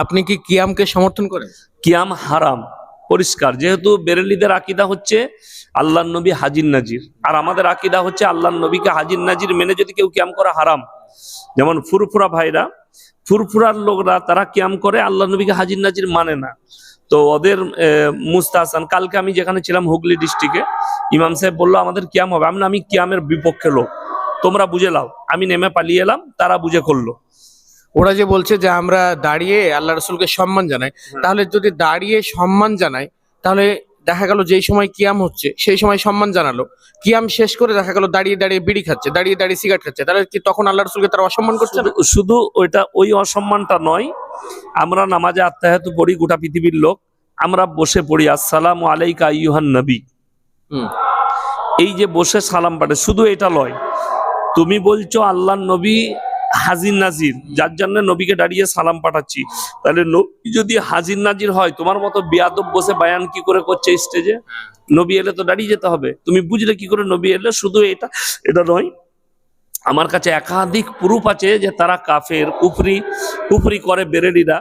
আপনি কি কিয়ামকে সমর্থন করেন? কিয়াম হারাম, পরিষ্কার। যেহেতু বেরেলিদের আকিদা হচ্ছে আল্লাহ নবী হাজির নাজির। আর আমাদের আকিদা হচ্ছে আল্লাহ নবীকে হাজির নাজির মেনে যদি কেউ কিয়াম করা হারাম। যেমন ফুরফুরা ভাইরা, ফুরফুরার লোকরা তারা কিয়াম করে আল্লাহ নবীকে হাজির নাজির মানে না। তো ওদের মুস্তাহাসান কালকে আমি যেখানে ছিলাম হুগলি ডিস্ট্রিক্টে, ইমাম সাহেব বলল, আমাদের কিয়াম হবে। আমি আমি কিয়ামের বিপক্ষে লোক। তোমরা বুঝে লাও। আমি নেমে পালিয়ে এলাম, তারা বুঝে করল। ওরা যে বলছে যে আমরা দাঁড়িয়ে আল্লাহ রসুলকে সম্মান জানাই তাহলে যদি দাঁড়িয়ে সম্মান জানাই তাহলে দেখা গেল যেই সময় কিয়াম হচ্ছে সেই সময় সম্মান জানালো। কিয়াম শেষ করে দেখা গেল দাঁড়িয়ে দাঁড়িয়ে বিড়ি খাচ্ছে দাঁড়িয়ে দাঁড়িয়ে সিগারেট খাচ্ছে। তাহলে কি তখন আল্লাহ রসুলকে তারা অসম্মান করছে শুধু- ওইটা ওই অসম্মানটা নয় আমরা নামাজে আত্মাহাতু পড়ি গোটা পৃথিবীর লোক আমরা বসে পড়ি আসসালামু আলাইকা আইয়ুহান নবী। হুম। এই যে বসে সালাম পাঠে শুধু এটা লয় তুমি বলছো আল্লাহ নবী হাজির নাজির যার জন্য নবীকে দাঁড়িয়ে সালাম পাঠাচ্ছি। তাহলে নবী যদি হাজির নাজির হয় তোমার মতো বিয়াদব বসে বায়ান কি করে করছে স্টেজে নবী এলে তো দাঁড়িয়ে যেতে হবে। তুমি বুঝলে কি করে নবী এলে? শুধু এটা এটা নয় আমার কাছে একাধিক প্রুফ আছে যে তারা কাফের কুফরি কুফরি করে বেরেলিরা।